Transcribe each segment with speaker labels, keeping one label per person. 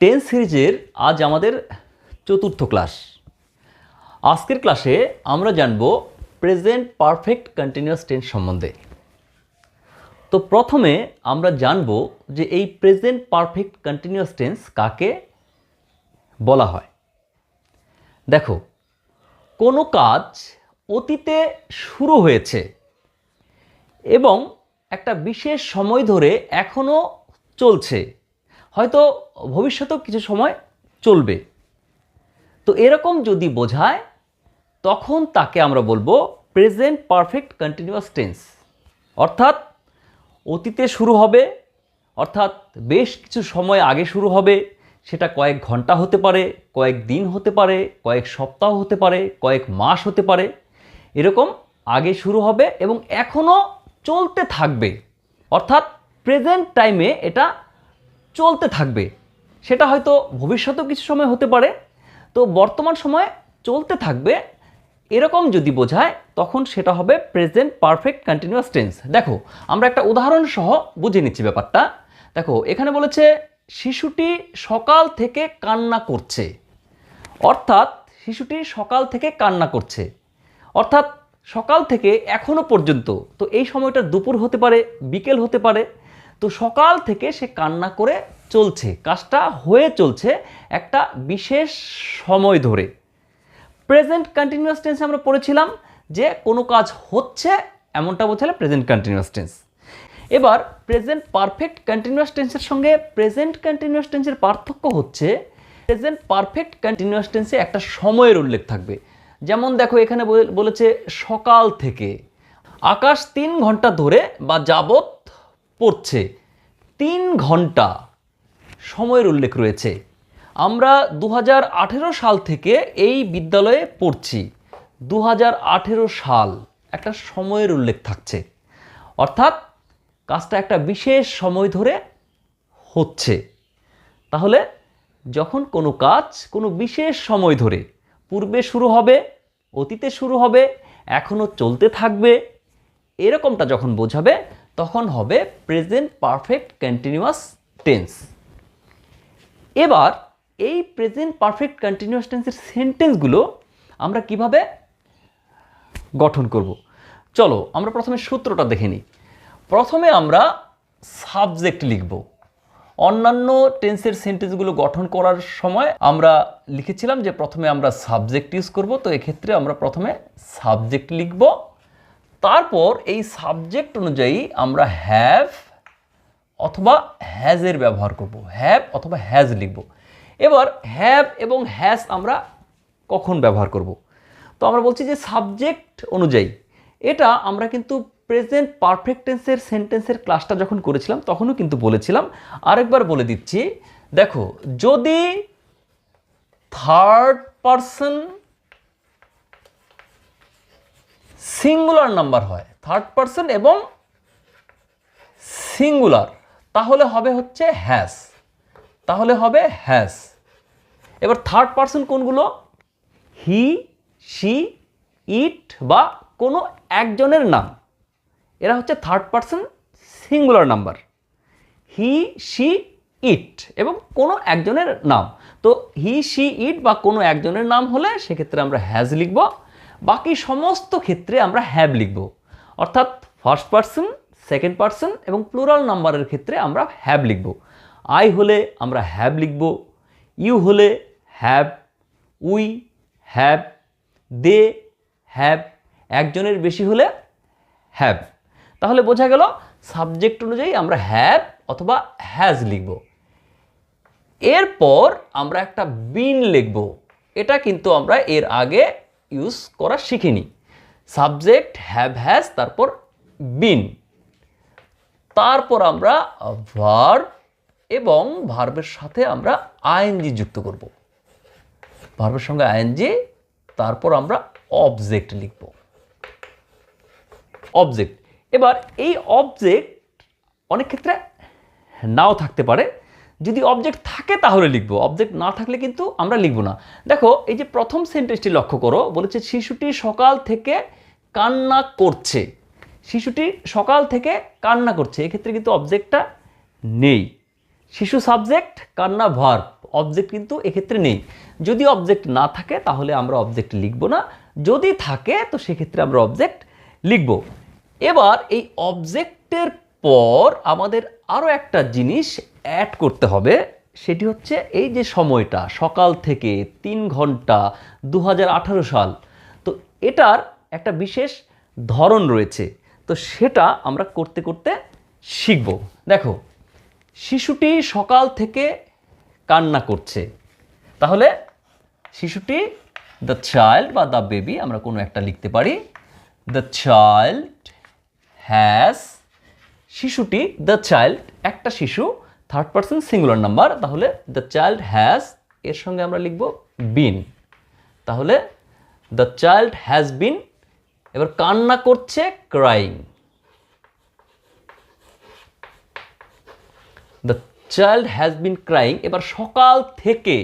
Speaker 1: Ten সিরিজের আজ আমাদের চতুর্থ ক্লাস। আজকের ক্লাসে আমরা জানব প্রেজেন্ট পারফেক্ট কন্টিনিউয়াস টেন্স সম্বন্ধে। তো প্রথমে আমরা জানব যে এই প্রেজেন্ট পারফেক্ট কন্টিনিউয়াস টেন্স কাকে বলা হয়। দেখো, কোনো কাজ অতীতে শুরু হয়েছে এবং একটা বিশেষ সময় ধরে এখনও চলছে। হয়তো ভবিষ্যতেও কিছু সময় চলবে। তো এরকম যদি বোঝায়, তখন তাকে আমরা বলব প্রেজেন্ট পারফেক্ট কন্টিনিউয়াস টেন্স অর্থাৎ অতীতে শুরু হবে, অর্থাৎ বেশ কিছু সময় আগে শুরু হবে, সেটা কয়েক ঘণ্টা হতে পারে, কয়েক দিন হতে পারে, কয়েক সপ্তাহ হতে পারে, কয়েক মাস হতে পারে। এরকম আগে শুরু হবে এবং এখনও চলতে থাকবে। অর্থাৎ প্রেজেন্ট টাইমে এটা চলতে থাকবে। সেটা হয়তো ভবিষ্যতেও কিছু সময় হতে পারে। তো বর্তমান সময়ে চলতে থাকবে। এরকম যদি বোঝায়, তখন সেটা হবে প্রেজেন্ট পারফেক্ট কন্টিনিউয়াস টেন্স দেখো, আমরা একটা উদাহরণ সহ বুঝে নিচ্ছি ব্যাপারটা। দেখো, এখানে বলেছে, শিশুটি সকাল থেকে কান্না করছে। অর্থাৎ শিশুটি সকাল থেকে কান্না করছে। অর্থাৎ সকাল থেকে এখনও পর্যন্ত, তো এই সময়টা দুপুর হতে পারে, বিকেল হতে পারে তো সকাল থেকে সে কান্না করে চলছে, কাজটা হয়ে চলছে একটা বিশেষ সময় ধরে। প্রেজেন্ট কন্টিনিউয়াস টেন্সে আমরা পড়েছিলাম যে কোনো কাজ হচ্ছে এমনটা বোঝালে প্রেজেন্ট কন্টিনিউয়াস টেন্স এবার প্রেজেন্ট পারফেক্ট কন্টিনিউয়াস টেন্সের সঙ্গে প্রেজেন্ট কন্টিনিউয়াস টেন্সের পার্থক্য হচ্ছে প্রেজেন্ট পারফেক্ট কন্টিনিউয়াস টেন্সে একটা সময়ের উল্লেখ থাকবে। যেমন দেখো এখানে বলে- বলেছে সকাল থেকে। আকাশ তিন ঘণ্টা ধরে বা যাবত পড়ছে। তিন ঘণ্টা সময়ের উল্লেখ রয়েছে। আমরা দু হাজার আঠেরো সাল থেকে এই বিদ্যালয়ে পড়ছি। দু হাজার আঠেরো সাল একটা সময়ের উল্লেখ থাকছে। অর্থাৎ কাজটা একটা বিশেষ সময় ধরে হচ্ছে। তাহলে যখন কোনো কাজ কোনো বিশেষ সময় ধরে পূর্বে শুরু হবে, অতীতে শুরু হবে, এখনও চলতে থাকবে, এরকমটা যখন বোঝাবে তখন হবে প্রেজেন্ট পারফেক্ট কন্টিনিউয়াস টেন্স এবার এই প্রেজেন্ট পারফেক্ট কন্টিনিউয়াস টেন্সের সেন্টেন্সগুলো আমরা কীভাবে গঠন করব? চলো আমরা প্রথমে সূত্রটা দেখে নিই। প্রথমে আমরা সাবজেক্ট লিখব। অন্যান্য টেন্সের সেন্টেন্সগুলো গঠন করার সময় আমরা লিখেছিলাম যে প্রথমে আমরা সাবজেক্ট ইউজ করব, তো এক্ষেত্রে আমরা প্রথমে সাবজেক্ট লিখব। তারপর এই সাবজেক্ট অনুযায়ী আমরা হ্যাভ অথবা হ্যাজের ব্যবহার করব। হ্যাভ অথবা হ্যাজ লিখব। এবার হ্যাভ এবং হ্যাজ আমরা কখন ব্যবহার করব? তো আমরা বলছি যে সাবজেক্ট অনুযায়ী, এটা আমরা কিন্তু প্রেজেন্ট পারফেক্ট টেন্সের সেন্টেন্সের ক্লাসটা যখন করেছিলাম, তখনও কিন্তু বলেছিলাম। আরেকবার বলে দিচ্ছি, দেখো, যদি থার্ড পারসন সিঙ্গুলার নাম্বার হয় থার্ড পারসন এবং সিঙ্গুলার তাহলে হবে হচ্ছে হ্যাস তাহলে হবে হ্যাস এবার থার্ড পারসন কোনগুলো? হি সি ইট বা কোনো একজনের নাম। এরা হচ্ছে third person singular number he she it এবং কোনো একজনের নাম। তো হি সি ইট বা কোনো একজনের নাম হলে সেক্ষেত্রে আমরা হ্যাজ লিখব। বাকি সমস্ত ক্ষেত্রে আমরা হ্যাভ লিখব। অর্থাৎ ফার্স্ট পার্সন সেকেন্ড পারসন এবং প্লুরাল নাম্বারের ক্ষেত্রে আমরা হ্যাভ লিখব। আই হলে আমরা হ্যাভ লিখব ইউ হলে have we have they have একজনের বেশি হলে হ্যাভ তাহলে বোঝা গেল সাবজেক্ট অনুযায়ী আমরা হ্যাভ অথবা হ্যাজ লিখব। এরপর আমরা একটা বিন লিখব। এটা কিন্তু আমরা এর আগে ইউজ করা শিখিনি। সাবজেক্ট হ্যাভ হ্যাজ তারপর বিন তারপর আমরা ভার্ব এবং ভার্বের সাথে আমরা আইএনজি যুক্ত করব। ভার্বের সঙ্গে আইএনজি তারপর আমরা অবজেক্ট লিখব। অবজেক্ট এবার এই অবজেক্ট অনেক ক্ষেত্রে নাও থাকতে পারে। যদি অবজেক্ট থাকে তাহলে লিখব অবজেক্ট না থাকলে কিন্তু আমরা লিখব না। দেখো, এই যে প্রথম সেন্টেন্সটি লক্ষ্য করো, বলেছে, শিশুটি সকাল থেকে কান্না করছে। শিশুটি সকাল থেকে কান্না করছে, এক্ষেত্রে কিন্তু অবজেক্টটা নেই। শিশু সাবজেক্ট কান্না ভার্ব অবজেক্ট কিন্তু এক্ষেত্রে নেই। যদি অবজেক্ট না থাকে, তাহলে আমরা অবজেক্ট লিখব না। যদি থাকে, তো সেক্ষেত্রে আমরা অবজেক্ট লিখব। এবার এই অবজেক্টের পর আমাদের আরও একটা জিনিস অ্যাড করতে হবে, সেটি হচ্ছে এই যে সময়টা, সকাল থেকে তিন ঘণ্টা দু হাজার আঠারো সাল। তো এটার একটা বিশেষ ধরন রয়েছে। তো সেটা আমরা করতে করতে শিখব। দেখো, শিশুটি সকাল থেকে কান্না করছে। তাহলে শিশুটি দ্য চাইল্ড বা দ্য বেবি আমরা কোনো একটা লিখতে পারি। দ্য চাইল্ড হ্যাজ শিশুটি দ্য চাইল্ড একটা শিশু থার্ড পার্সন সিঙ্গুলার নাম্বার তাহলে দ্য চাইল্ড হ্যাজ এর সঙ্গে আমরা লিখব বিন তাহলে দ্য চাইল্ড হ্যাজ বিন এবার কান্না করছে crying the child has been crying এবার সকাল থেকে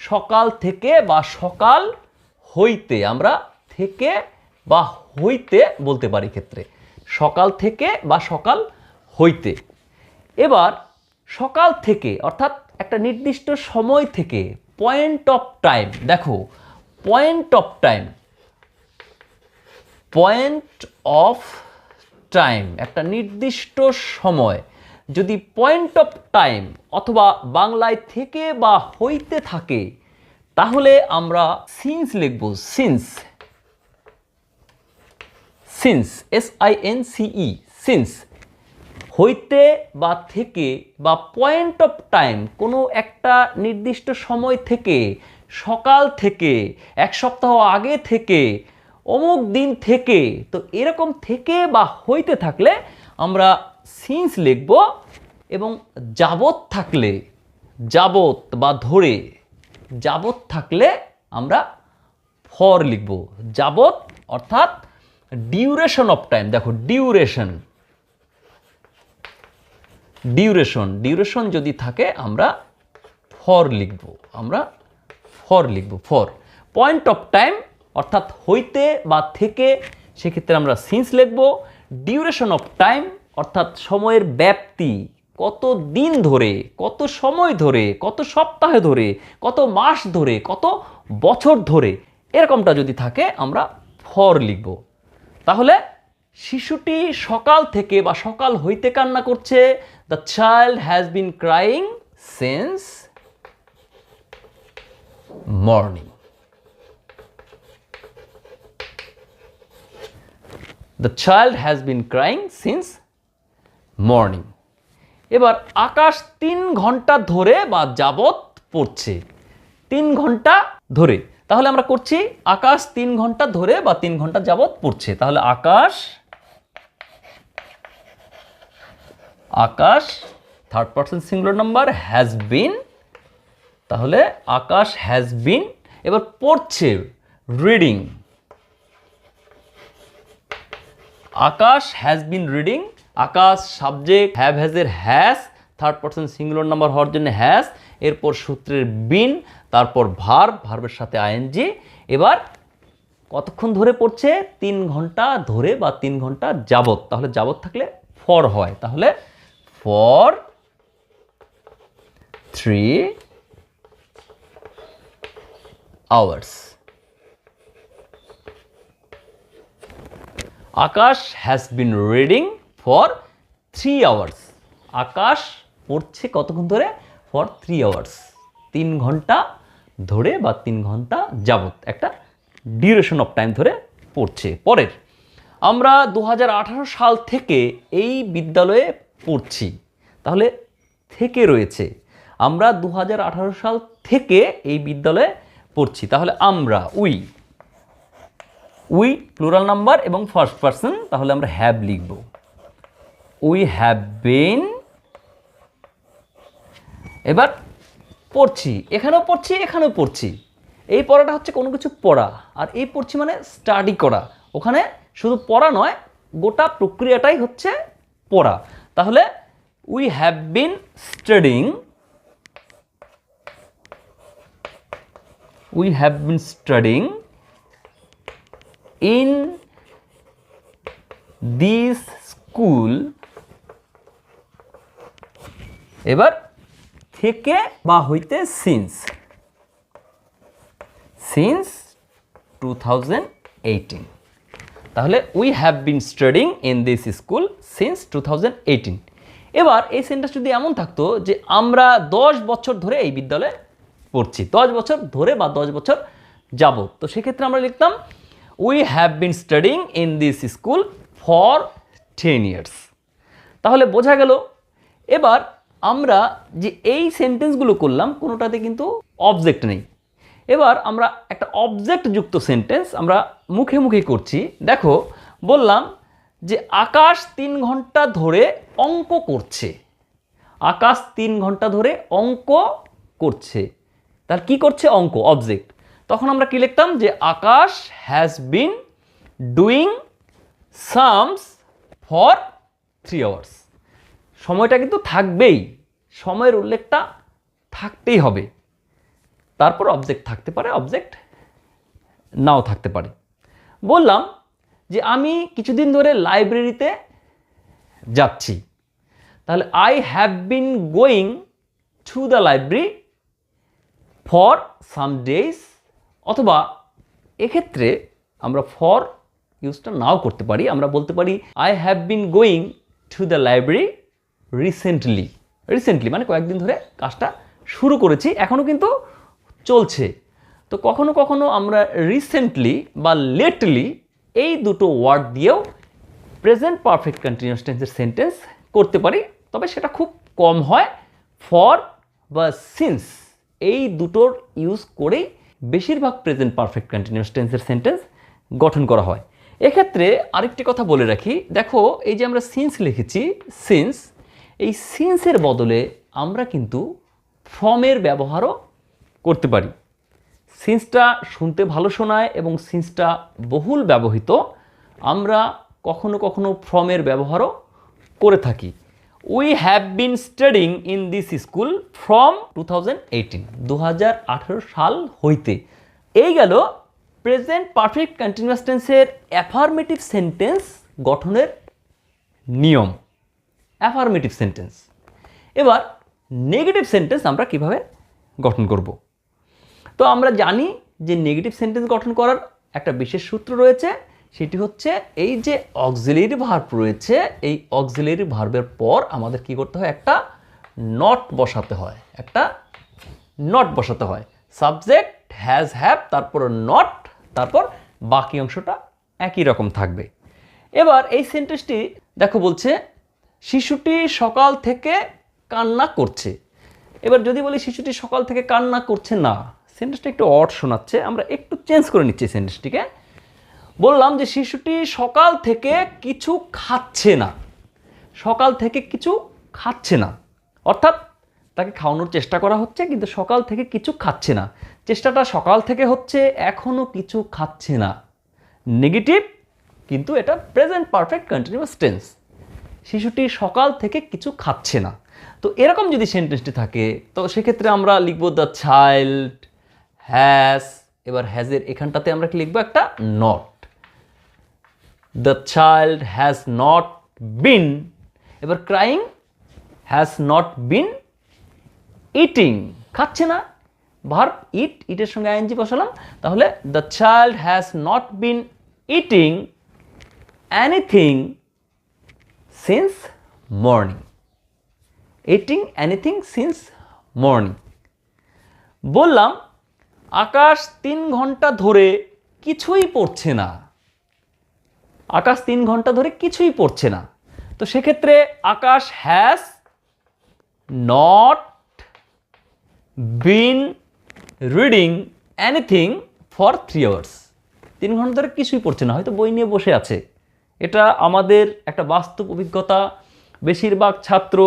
Speaker 1: সকাল থেকে বা সকাল হইতে, আমরা থেকে বা হইতে বলতে পারি ক্ষেত্রে সকাল থেকে বা সকাল হইতে। এবার সকাল থেকে, অর্থাৎ একটা নির্দিষ্ট সময় থেকে পয়েন্ট অফ টাইম দেখো point of time point of time একটা নির্দিষ্ট সময়, যদি পয়েন্ট অফ টাইম অথবা বাংলায় থেকে বা হইতে থাকে, তাহলে আমরা সিন্স লিখব since since S I N C E since হইতে বা থেকে বা পয়েন্ট অফ টাইম কোনো একটা নির্দিষ্ট সময় থেকে, সকাল থেকে, এক সপ্তাহ আগে থেকে, অমুক দিন থেকে, তো এরকম থেকে বা হইতে থাকলে আমরা সিন্স লিখব এবং যাবত থাকলে যাবত বা ধরে যাবত থাকলে আমরা ফর লিখব। যাবত অর্থাৎ ডিউরেশন অফ টাইম দেখো ডিউরেশন ডিউরেশন ডিউরেশন যদি থাকে, আমরা ফর লিখব, আমরা ফর লিখব, ফর। পয়েন্ট অফ টাইম, অর্থাৎ হইতে বা থেকে, সেক্ষেত্রে আমরা সিন্স লিখব। ডিউরেশন অফ টাইম, অর্থাৎ সময়ের ব্যাপ্তি, কত দিন ধরে, কত সময় ধরে, কত সপ্তাহ ধরে, কত মাস ধরে, কত বছর ধরে, এরকমটা যদি থাকে, আমরা ফর লিখব। তাহলে শিশুটি সকাল থেকে বা সকাল হইতে কান্না করছে the child has been crying since morning the child has been crying since morning এবার আকাশ তিন ঘণ্টা ধরে বা যাবত পড়ছে। তিন ঘণ্টা ধরে। তাহলে আমরা করছি আকাশ তিন ঘণ্টা ধরে বা তিন ঘণ্টা যাবত পড়ছে। তাহলে Akash Akash third person singular number has been তাহলে আকাশ হ্যাজ বিন এবার পড়ছে reading Akash has been reading Akash subject have হ্যাজের has third person singular number হওয়ার জন্য হ্যাজ এরপর সূত্রের বিন তারপর ভার ভার্বের সাথে আইএনজি এবার কতক্ষণ ধরে পড়ছে? তিন ঘণ্টা ধরে বা তিন ঘণ্টা যাবত তাহলে যাবত থাকলে ফর হয়, তাহলে for, three hours. Akash has been reading for three hours Akash পড়ছে কতক্ষণ ধরে? ফর থ্রি আওয়ার্স তিন ঘণ্টা ধরে বা তিন ঘণ্টা যাবত একটা ডিউরেশন অফ টাইম ধরে পড়ছে। পরের, আমরা দু হাজার আঠারো সাল থেকে এই বিদ্যালয়ে পড়ছি। তাহলে থেকে রয়েছে। আমরা দু হাজার আঠারো সাল থেকে এই বিদ্যালয়ে পড়ছি। তাহলে আমরা, উই উই প্লুরাল নাম্বার এবং ফার্স্ট পার্সন তাহলে আমরা হ্যাভ লিখব। উই হ্যাভ বিন এবার পড়ছি। এখানেও পড়ছি এখানেও পড়ছি। এই পড়াটা হচ্ছে কোনো কিছু পড়া। আর এই পড়ছি মানে স্টাডি করা। ওখানে শুধু পড়া নয়, গোটা প্রক্রিয়াটাই হচ্ছে পড়া। তাহলে we have been studying we have been studying in this school, এবার থেকে বা হইতে since since two thousand eighteen তাহলে we have been studying in this school since two এবার এই সেন্টেন্স যদি এমন থাকতো যে আমরা দশ বছর ধরে এই বিদ্যালয়ে পড়ছি, দশ বছর ধরে বা দশ বছর যাব, তো সেক্ষেত্রে আমরা লিখতাম we have been studying in this school for ten years তাহলে বোঝা গেল, এবার আমরা যে এই সেন্টেন্সগুলো করলাম কোনোটাতে কিন্তু অবজেক্ট নেই। এবার আমরা একটা অবজেক্ট যুক্ত সেন্টেন্স আমরা মুখে মুখে করছি। দেখো, বললাম যে আকাশ তিন ঘণ্টা ধরে অঙ্ক করছে। আকাশ তিন ঘণ্টা ধরে অঙ্ক করছে। তার কি করছে? অঙ্ক অবজেক্ট তখন আমরা কি লিখতাম? যে Akash has been doing sums for three hours সময়টা কিন্তু থাকবেই। সময়ের উল্লেখটা থাকতেই হবে। তারপর অবজেক্ট থাকতে পারে অবজেক্ট নাও থাকতে পারে। বললাম যে আমি কিছুদিন ধরে লাইব্রেরিতে যাচ্ছি। তাহলে I have been going to the library for some days অথবা এক্ষেত্রে আমরা ফর ইউজটা নাও করতে পারি। আমরা বলতে পারি I have been going to the library recently recently মানে কয়েকদিন ধরে কাজটা শুরু করেছি। এখনও কিন্তু চলছে। তো কখনো কখনো আমরা রিসেন্টলি বা লেটলি এই দুটো ওয়ার্ড দিয়েও প্রেজেন্ট পারফেক্ট কন্টিনিউয়াস টেন্সের সেন্টেন্স করতে পারি। তবে সেটা খুব কম হয়। ফর বা সিন্স এই দুটোর ইউজ করেই বেশিরভাগ প্রেজেন্ট পারফেক্ট কন্টিনিউয়াস টেন্সের সেন্টেন্স গঠন করা হয়। এক্ষেত্রে আরেকটি কথা বলে রাখি। দেখো, এই যে আমরা সিন্স লিখেছি সিন্স এই সিন্সের বদলে আমরা কিন্তু ফ্রমের ব্যবহারও করতে পারি। সিন্সটা শুনতে ভালো শোনায় এবং সিন্সটা বহুল ব্যবহৃত। আমরা কখনো কখনো ফ্রমের ব্যবহারও করে থাকি। We have been studying in this school from two thousand eighteen দু হাজার আঠেরো সাল হইতে। এই গেল প্রেজেন্ট পারফেক্ট কন্টিনিউয়াস টেন্সের অ্যাফার্মেটিভ সেন্টেন্স গঠনের নিয়ম। অ্যাফার্মেটিভ সেন্টেন্স এবার নেগেটিভ সেন্টেন্স আমরা কীভাবে গঠন করব? তো আমরা জানি যে নেগেটিভ সেন্টেন্স গঠন করার একটা বিশেষ সূত্র রয়েছে, সেটি হচ্ছে এই যে অক্সিলারি ভার্ব রয়েছে, এই অক্সিলারি ভার্বের পর আমাদের কি করতে হয়? একটা নট বসাতে হয়, একটা নট বসাতে হয়। সাবজেক্ট হ্যাজ হ্যাভ তারপর নট তারপর বাকি অংশটা একই রকম থাকবে। এবার এই সেন্টেন্সটি দেখো বলছে, শিশুটি সকাল থেকে কান্না করছে। এবার যদি বলি, শিশুটি সকাল থেকে কান্না করছে না। সেন্টেন্সটা একটু অড শোনাচ্ছে, আমরা একটু চেঞ্জ করে নিচ্ছি সেন্টেন্সটিকে বললাম যে শিশুটি সকাল থেকে কিছু খাচ্ছে না। সকাল থেকে কিছু খাচ্ছে না। অর্থাৎ তাকে খাওয়ানোর চেষ্টা করা হচ্ছে, কিন্তু সকাল থেকে কিছু খাচ্ছে না। চেষ্টাটা সকাল থেকে হচ্ছে এখনও কিছু খাচ্ছে না। নেগেটিভ কিন্তু এটা প্রেজেন্ট পারফেক্ট কন্টিনিউয়াস টেন্স শিশুটি সকাল থেকে কিছু খাচ্ছে না। তো এরকম যদি সেন্টেন্সটি থাকে, তো সেক্ষেত্রে আমরা লিখব দ্য চাইল্ড হ্যাজ এবার হ্যাজের এখানটাতে আমরা কি লিখব? একটা not the child has not been এবার crying has not been eating খাচ্ছে না? ভার্ব ইট ইটের সঙ্গে আইএনজি বসালাম। তাহলে the child has not been eating anything since morning eating anything since morning বললাম আকাশ তিন ঘণ্টা ধরে কিছুই পড়ছে না। আকাশ তিন ঘণ্টা ধরে কিছুই পড়ছে না। তো সেক্ষেত্রে Akash has not been reading anything for three hours তিন ঘণ্টা ধরে কিছুই পড়ছে না, হয়তো বই নিয়ে বসে আছে। এটা আমাদের একটা বাস্তব অভিজ্ঞতা। বেশিরভাগ ছাত্র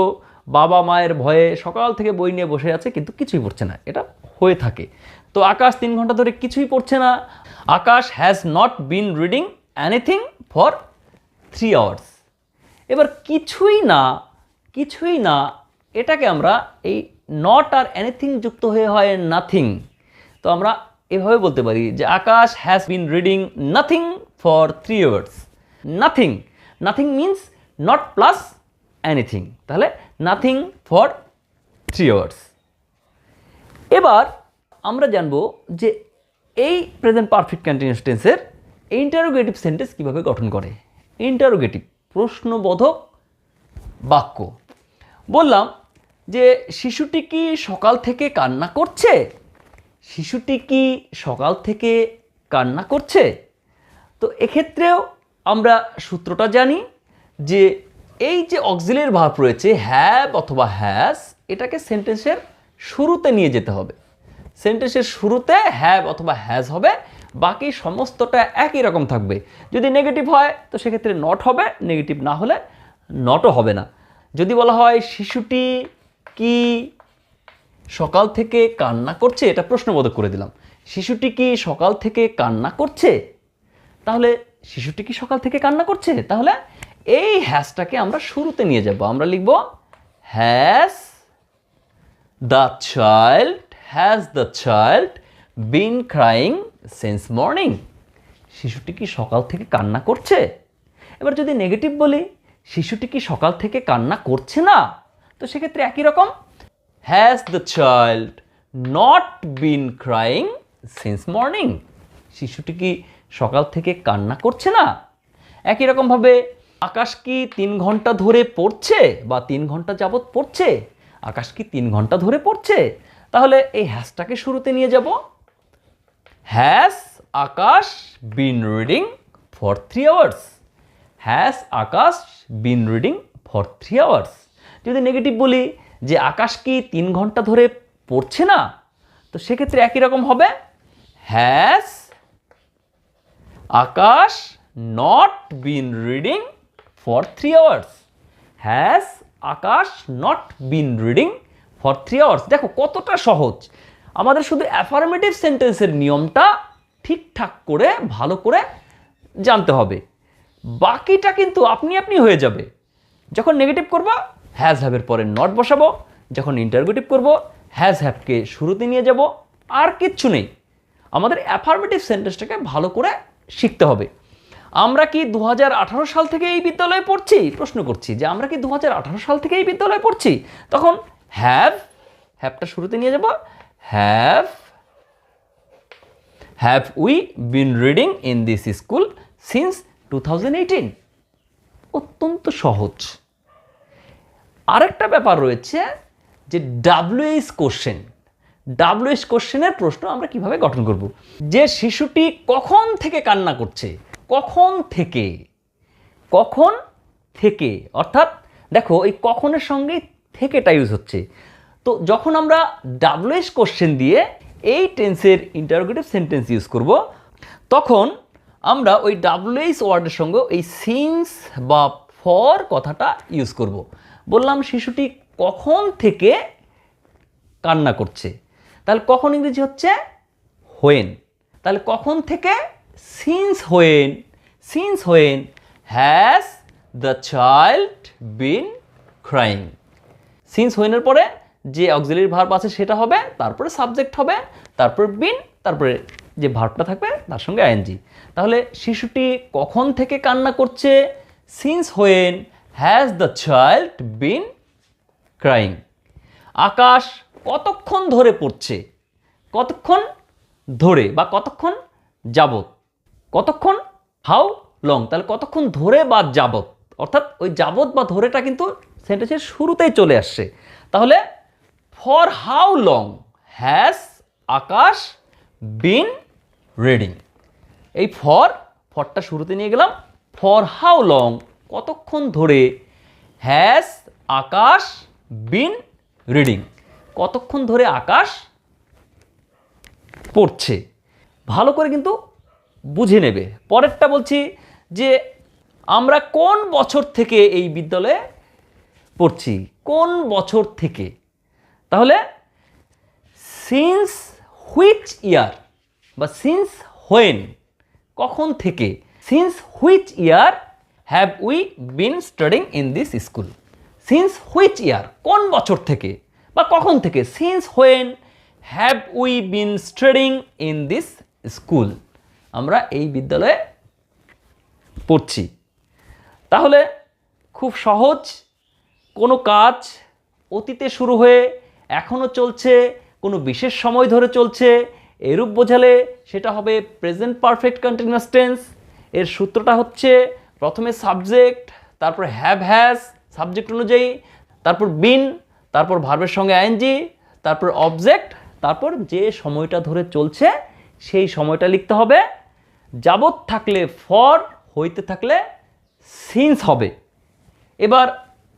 Speaker 1: বাবা মায়ের ভয়ে সকাল থেকে বই নিয়ে বসে আছে, কিন্তু কিছুই পড়ছে না। এটা হয়ে থাকে। তো আকাশ তিন ঘণ্টা ধরে কিছুই পড়ছে না। Akash has not been reading anything for three hours এবার কিছুই না কিছুই না, এটাকে আমরা এই নট আর এনিথিং যুক্ত হয়ে হয় নাথিং তো আমরা এভাবে বলতে পারি যে Akash has been reading nothing for three hours nothing nothing means not plus anything তাহলে নাথিং ফর থ্রি আওয়ার্স এবার আমরা জানব যে এই প্রেজেন্ট পারফেক্ট কন্টিনিউয়াস টেন্সের ইন্টারোগেটিভ সেন্টেন্স কীভাবে গঠন করে। ইন্টারোগেটিভ প্রশ্নবোধক বাক্য। বললাম যে, শিশুটি কি সকাল থেকে কান্না করছে? শিশুটি কি সকাল থেকে কান্না করছে? তো এক্ষেত্রেও আমরা সূত্রটা জানি যে, এই যে অক্সিলের ভাব রয়েছে হ্যাভ অথবা হ্যাস এটাকে সেন্টেন্সের শুরুতে নিয়ে যেতে হবে। সেন্টেন্সের শুরুতে হ্যাভ অথবা হ্যাজ হবে, বাকি সমস্তটা একই রকম থাকবে। যদি নেগেটিভ হয়, তো সেক্ষেত্রে নট হবে নেগেটিভ না হলে নটও হবে না। যদি বলা হয়, শিশুটি কি সকাল থেকে কান্না করছে? এটা প্রশ্নবোধক করে দিলাম। শিশুটি কি সকাল থেকে কান্না করছে? তাহলে, শিশুটি কি সকাল থেকে কান্না করছে? তাহলে এই হ্যাশটাকে আমরা শুরুতে নিয়ে যাব। আমরা লিখব has the child has the child been crying since morning শিশুটি কি সকাল থেকে কান্না করছে? এবার যদি নেগেটিভ বলি, শিশুটি কি সকাল থেকে কান্না করছে না? তো সেক্ষেত্রে একই রকম। Has the child not been crying since morning শিশুটি কি সকাল থেকে কান্না করছে না? একই রকমভাবে আকাশ কি তিন ঘণ্টা ধরে পড়ছে বা তিন ঘণ্টা যাবৎ পড়ছে? আকাশ কি তিন ঘণ্টা ধরে পড়ছে? তাহলে এই হ্যাশটাকে শুরুতে নিয়ে যাব। Has Akash been reading for three hours has Akash been reading for three hours যদি নেগেটিভ বলি যে আকাশ কি তিন ঘণ্টা ধরে পড়ছে না? তো সেক্ষেত্রে একই রকম হবে। Has Akash not been reading for three hours has Akash not been reading for three hours. দেখো, কতটা সহজ। আমাদের শুধু অ্যাফার্মেটিভ সেন্টেন্সের নিয়মটা ঠিকঠাক করে, ভালো করে জানতে হবে। বাকিটা কিন্তু আপনি আপনি হয়ে যাবে। যখন নেগেটিভ করব হ্যাজ হ্যাভের পরে নট বসাবো। যখন ইন্টারগেটিভ করব হ্যাজ হ্যাভকে শুরুতে নিয়ে যাব। আর কিচ্ছু নেই। আমাদের অ্যাফার্মেটিভ সেন্টেন্সটাকে ভালো করে শিখতে হবে। আমরা কি দু হাজার আঠারো সাল থেকে এই বিদ্যালয়ে পড়ছি? প্রশ্ন করছি যে আমরা কি দু হাজার আঠারো সাল থেকে এই বিদ্যালয়ে পড়ছি? তখন হ্যাভ হ্যাভটা শুরুতে নিয়ে যাব। Have have we been reading in this school since two অত্যন্ত সহজ। আরেকটা ব্যাপার রয়েছে যে ডাব্লিউএইচ কোশ্চেন ডাব্লিউএইচ কোশ্চেনের প্রশ্ন আমরা কীভাবে গঠন করব? যে শিশুটি কখন থেকে কান্না করছে, কখন থেকে কখন থেকে, অর্থাৎ দেখো, এই কখনের সঙ্গে থেকেটা ইউজ হচ্ছে। তো যখন আমরা ডাব্লিউএইচ কোশ্চেন দিয়ে এই টেন্সের ইন্টারোগেটিভ সেন্টেন্স ইউজ করব, তখন আমরা ওই ডাব্লিউএইচ ওয়ার্ডের সঙ্গে এই সিন্স বা ফর কথাটা ইউজ করব। বললাম, শিশুটি কখন থেকে কান্না করছে? তাহলে কখন ইংরেজি হচ্ছে? হোয়েন তাহলে কখন থেকে? Since when since when has the child been crying since হোয়েনের পরে? যে অক্সিলারি ভার্ব আছে সেটা হবে, তারপরে সাবজেক্ট হবে, তারপরে বিন তারপরে যে ভার্বটা থাকবে তার সঙ্গে আইএনজি তাহলে শিশুটি কখন থেকে কান্না করছে? Since when has the child been crying Akash কতক্ষণ ধরে পড়ছে? কতক্ষণ ধরে বা কতক্ষণ যাবত কতক্ষণ? হাউ লং তাহলে কতক্ষণ ধরে বা যাবত অর্থাৎ ওই যাবত বা ধরেটা কিন্তু সেন্টেন্সের শুরুতেই চলে আসছে। তাহলে for how long has Akash been reading এই ফর ফরটা শুরুতে নিয়ে গেলাম। ফর হাউ লং কতক্ষণ ধরে হ্যাজ আকাশ বিন রিডিং কতক্ষণ ধরে আকাশ পড়ছে? ভালো করে কিন্তু বুঝে নেবে। পরেরটা বলছি যে, আমরা কোন বছর থেকে এই বিদ্যালয়ে পড়ছি, কোন বছর থেকে? তাহলে সিন্স হুইচ ইয়ার বা সিন্স হোয়েন কখন থেকে? Since which year have we been studying in this school since which year কোন বছর থেকে? বা কখন থেকে? Since when have we been studying in this school আমরা এই বিদ্যালয়ে পড়ছি। তাহলে, খুব সহজ কোনো কাজ অতীতে শুরু হয়ে এখনও চলছে, কোনো বিশেষ সময় ধরে চলছে, এরূপ বোঝালে সেটা হবে প্রেজেন্ট পারফেক্ট কন্টিনিউয়াস টেন্স এর সূত্রটা হচ্ছে প্রথমে সাবজেক্ট তারপর হ্যাভ হ্যাজ সাবজেক্ট অনুযায়ী, তারপর বিন তারপর ভার্বের সঙ্গে আইএনজি তারপর অবজেক্ট তারপর যে সময়টা ধরে চলছে সেই সময়টা লিখতে হবে। যাবৎ থাকলে ফর হইতে থাকলে সিন্স হবে। এবার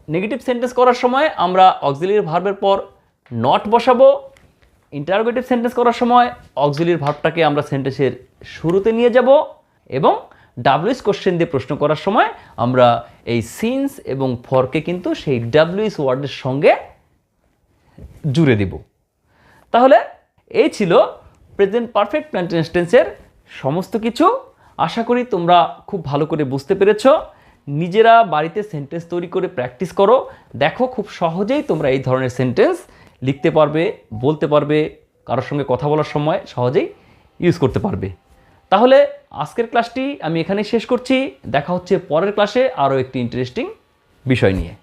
Speaker 1: নেগেটিভ সেন্টেন্স করার সময় আমরা অক্সিলিয়ারি ভার্বের পর নট বসাবো। ইন্টারোগেটিভ সেন্টেন্স করার সময় অক্সিলিয়ারি ভার্বটাকে আমরা সেন্টেন্সের শুরুতে নিয়ে যাব এবং ডাব্লিউএস কোশ্চেন দিয়ে প্রশ্ন করার সময় আমরা এই সিন্স এবং ফরকে কিন্তু সেই ডাব্লিউএস ওয়ার্ডের সঙ্গে জুড়ে দিব। তাহলে এই ছিল প্রেজেন্ট পারফেক্ট টেন্সের সমস্ত কিছু। আশা করি তোমরা খুব ভালো করে বুঝতে পেরেছ। নিজেরা বাড়িতে সেন্টেন্স তৈরি করে প্র্যাকটিস করো। দেখো খুব সহজেই তোমরা এই ধরনের সেন্টেন্স লিখতে পারবে, বলতে পারবে, কারোর সঙ্গে কথা বলার সময় সহজেই ইউজ করতে পারবে। তাহলে আজকের ক্লাসটি আমি এখানেই শেষ করছি। দেখা হচ্ছে পরের ক্লাসে আরও একটি ইন্টারেস্টিং বিষয় নিয়ে।